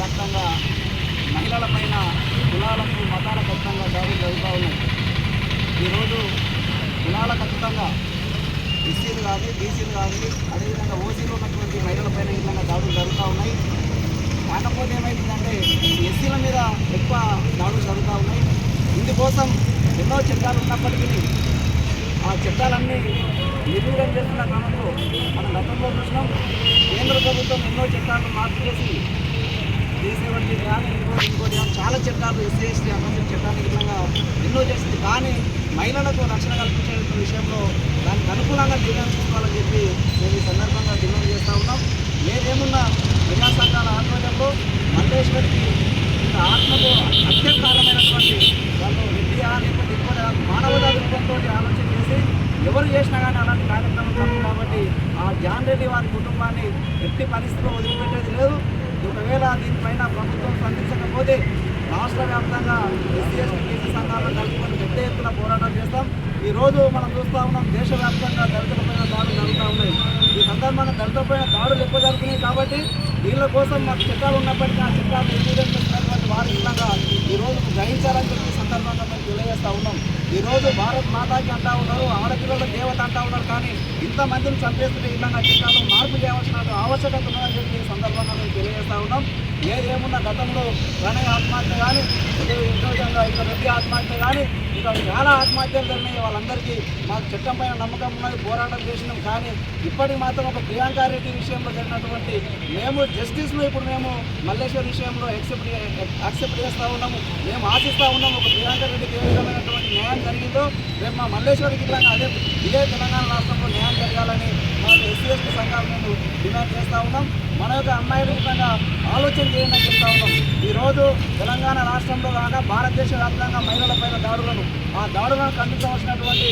వ్యాప్తంగా మహిళల పైన కులాలకు మతాల ఖచ్చితంగా దాడులు జరుగుతూ ఉన్నాయి. ఈరోజు కులాల ఖచ్చితంగా ఎస్సీలు కానీ బీసీలు కానీ అదేవిధంగా ఓసీలు ఉన్నటువంటి మహిళల పైన ఈ విధంగా దాడులు జరుగుతూ ఉన్నాయి. కాకపోతే ఏమైందంటే ఎస్సీల మీద ఎక్కువ దాడులు జరుగుతూ ఉన్నాయి. ఇందుకోసం ఎన్నో చట్టాలు ఉన్నప్పటికీ ఆ చట్టాలన్నీ నిర్వీర్యం చేస్తున్న క్రమంలో మనం గతంలో చూసినాం. కేంద్ర ప్రభుత్వం ఎన్నో చట్టాలను మార్పు చేసి ఉన్నటువంటి కానీ ఇంకోటి ఇంకోటి చాలా చట్టాలు ఎస్సీ ఎస్టీ అభివృద్ధి చట్టాలు విధంగా ఎన్నో చేసింది. కానీ మహిళలకు రక్షణ కల్పించే విషయంలో దానికి అనుకూలంగా నిర్ణయం తీసుకోవాలని చెప్పి మేము ఈ సందర్భంగా డిమాండ్ చేస్తూ ఉన్నాం. ఏదేమున్నా ప్రజా సంఘాల ఆధ్వర్యంలో మల్లేశ్వరికి ఇంత ఆత్మకు అత్యంతమైనటువంటి వాళ్ళు విద్య లేకపోతే ఇంకోటి మానవతా రూపంతో ఆలోచన చేసి ఎవరు చేసినా కానీ అలాంటి కార్యక్రమం కాబట్టి ఆ జాన్ రెడ్డి వారి కుటుంబాన్ని ఎట్టి పరిస్థితిలో వదిలిపెట్టేది లేదు. ఒకవేళ దీనిపైన ప్రభుత్వం స్పందించకపోతే రాష్ట్ర వ్యాప్తంగా ఎస్సీ ఎస్టీ బీసీ సంఘాలను కలుపుకొని పెద్ద ఎత్తున పోరాటం చేస్తాం. ఈరోజు మనం చూస్తూ ఉన్నాం దేశవ్యాప్తంగా దళితులపైన దాడులు జరుగుతూ ఉన్నాయి. ఈ సందర్భంగా దళితులపైన దాడులు ఎక్కువ జరుగుతున్నాయి కాబట్టి వీళ్ళ కోసం మాకు చట్టాలు ఉన్నప్పటికీ ఆ చట్టాలు నిర్వీర్యం చేస్తున్నటువంటి ఈరోజు ఈ రోజు గ్రహించాలని చెప్పి సందర్భంగా మేము తెలియజేస్తూ ఉన్నాం. ఈరోజు భారత్ మాతాకి అంటా ఉన్నారు ఆడపిల్లల దేవత అంటా ఉన్నారు కానీ ఇంతమందిని చంపేస్తుంటే ఇలాంటి చట్టాలు మార్పు చేయవలసిన ఆవశ్యకత ఉందని చెప్పి ఈ సందర్భంగా మేము తెలియజేస్తూ ఉన్నాం. ఏదేమున్న గతంలో ప్రణయ ఆత్మహత్య కానీ విధంగా ఇక్కడ రెడ్డి ఆత్మహత్య కానీ ఇక చాలా ఆత్మహత్యలు జరిగినాయి. వాళ్ళందరికీ మాకు చట్టం పైన నమ్మకం ఉన్నది పోరాటం చేసినాం. కానీ ఇప్పటికి మాత్రం ఒక ప్రియాంక రెడ్డి విషయంలో జరిగినటువంటి మేము జస్టిస్ను ఇప్పుడు మేము మల్లేశ్వర్ విషయంలో యాక్సెప్ట్ యాక్సెప్ట్ చేస్తూ ఉన్నాము. మేము ఆశిస్తూ ఉన్నాము ఒక ప్రియాంక రెడ్డికి ఏ విధమైనటువంటి న్యాయం జరిగిందో. రేపు మా మల్లేశ్వరికి ఇట్లా అదే ఇదే తెలంగాణ రాష్ట్రంలో న్యాయం జరగాలని మా ఎస్సీ ఎస్టీ సంఘాలు మేము డిమాండ్ చేస్తూ ఉన్నాం. మన యొక్క అమ్మాయిల విధంగా ఆలోచన చేయండి అని చెప్తా ఉన్నాం. ఈరోజు తెలంగాణ రాష్ట్రంలో కాక భారతదేశ వ్యాప్తంగా మహిళలపైన దాడులను ఆ దాడులను ఖండించవలసినటువంటి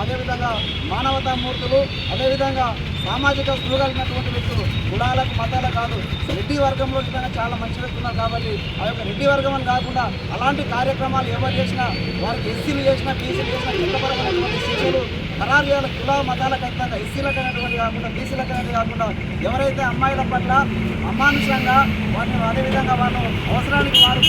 అదేవిధంగా మానవతా మూర్తులు అదేవిధంగా సామాజిక స్పృహ కలిగినటువంటి వ్యక్తులు కులాలకు మతాలకు కాదు రెడ్డి వర్గంలో విధంగా చాలా మంచి వ్యక్తులు ఉన్నారు కాబట్టి ఆ యొక్క రెడ్డి వర్గం అని కాకుండా అలాంటి కార్యక్రమాలు ఎవరు చేసినా వారికి ఎస్సీలు చేసినా బీసీలు చేసినా చట్టపరమైనటువంటి శిక్షలు ఖరారు చేయాలి కుల మతాలకు ఖచ్చితంగా ఎస్సీలకు అనేటువంటి కాకుండా బీసీలకు అనేది కాకుండా ఎవరైతే అమ్మాయిల పట్ల అమానుషంగా వారిని అదేవిధంగా వాళ్ళు అవసరానికి వారు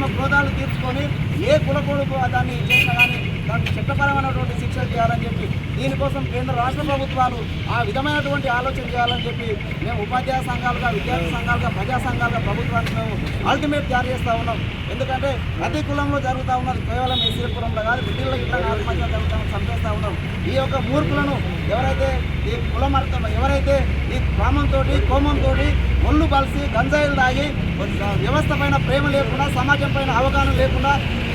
వాళ్ళ క్రోధాలు తీర్చుకొని ఏ కులకొడుకు దాన్ని చేసినా కానీ దానికి చట్టపరమైనటువంటి శిక్షలు చేయాలని చెప్పి దీనికోసం కేంద్ర రాష్ట్ర ప్రభుత్వాలు ఆ విధమైనటువంటి ఆలోచన చేయాలని చెప్పి మేము ఉపాధ్యాయ సంఘాలుగా విద్యార్థి సంఘాలుగా ప్రజా సంఘాలుగా ప్రభుత్వానికి మేము అల్టిమేట్ జారీ చేస్తూ ఉన్నాం. ఎందుకంటే ప్రతి కులంలో జరుగుతూ ఉన్నది కేవలం ఎస్సీ కులంలో కాదు బిడ్డల్లో ఇట్లా ఆత్మహత్య జరుగుతాం చంపేస్తూ ఉన్నాం. ఈ యొక్క మూర్ఖులను ఎవరైతే ఈ కులం అర్థం ఎవరైతే ఈ గ్రామంతో కోమంతో ఒళ్ళు బలిసి గంజాయిలు తాగి వ్యవస్థ పైన ప్రేమ లేకుండా సమాజం పైన అవగాహన లేకుండా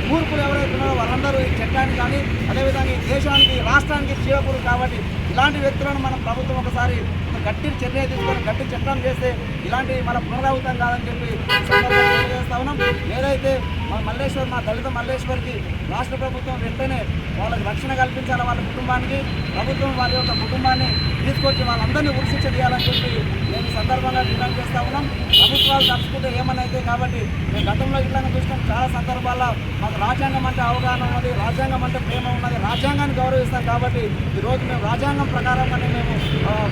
మూర్ఖులు ఎవరైతే ఉన్నారో వాళ్ళందరూ ఈ చట్టానికి కానీ అదేవిధంగా ఈ దేశానికి రాష్ట్రానికి జీవకులు కాబట్టి ఇలాంటి వ్యక్తులను మనం ప్రభుత్వం ఒకసారి గట్టి చర్య తీసుకొని గట్టి చట్టం చేస్తే ఇలాంటివి మన పునరావృతం కాదని చెప్పి చేస్తా ఉన్నాం. ఏదైతే మా మల్లేశ్వర్ మా దళిత మల్లేశ్వర్కి రాష్ట్ర ప్రభుత్వం వెంటనే వాళ్ళకి రక్షణ కల్పించాలి వాళ్ళ కుటుంబానికి ప్రభుత్వం వాళ్ళ యొక్క కుటుంబాన్ని తీసుకొచ్చి వాళ్ళందరినీ ఉరిశిక్ష చేయాలని చెప్పి మేము సందర్భంగా డిమాండ్ చేస్తా ఉన్నాం. ప్రభుత్వాలు తలుచుకుంటే ఏమనైతే కాబట్టి మేము గతంలో ఇట్లా చూసినాం. చాలా సందర్భాల్లో మాకు రాజ్యాంగం అంటే అవగాహన ఉన్నది రాజ్యాంగం అంటే ప్రేమ ఉన్నది. రాజ్యాంగాన్ని గౌరవిస్తాం కాబట్టి ఈరోజు మేము రాజ్యాంగం ప్రకారంగానే మేము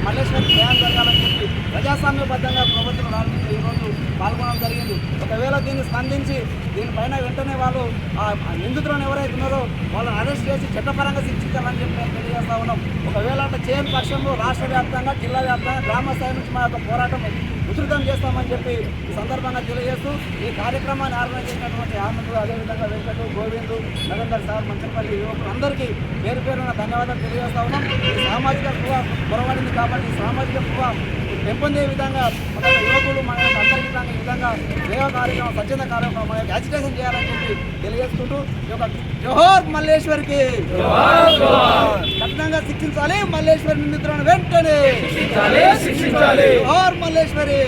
మల్లేశ్వరి న్యాయం జరగాలని చెప్పి ప్రజాస్వామ్యబద్ధంగా ప్రభుత్వం రావడానికి ఈరోజు పాల్గొనడం జరిగింది. ఒకవేళ దీన్ని స్పందించి దీనిపైన వెంటనే వాళ్ళు ఆ నిందితులను ఎవరైతే ఉన్నారో వాళ్ళని అరెస్ట్ చేసి చట్టపరంగా శిక్షించాలని చెప్పి మేము తెలియజేస్తా ఉన్నాం. ఒకవేళ అట్లా చేయని పక్షంలో రాష్ట్ర వ్యాప్తంగా జిల్లా వ్యాప్తంగా గ్రామ స్థాయి నుంచి మా యొక్క పోరాటం ఉధృతం చేస్తామని చెప్పి ఈ సందర్భంగా తెలియజేస్తూ ఈ కార్యక్రమాన్ని ఆర్గనైజ్ చేసినటువంటి ఆనంద్ అదేవిధంగా వెంకట గోవింద్ నరేందర్ సార్ మంచంపల్లి యువకులందరికీ పేరు పేరున ధన్యవాదాలు తెలియజేస్తా ఉన్నాం. సామాజిక పొరవాడి పొరబడింది కాబట్టి సామాజిక పెంపొందే విధంగా మన యువకులు మన విధంగా ఈ విధంగా సేవా కార్యక్రమం స్వచ్ఛత కార్యక్రమం మన యొక్క అజిటేషన్ చేయాలని చెప్పి తెలియజేసుకుంటూ ఈ యొక్క జోహర్ మల్లేశ్వరికి కఠినంగా శిక్షించాలి. మల్లేశ్వరి నిందితులను వెంటనే జోహర్ మల్లేశ్వరి.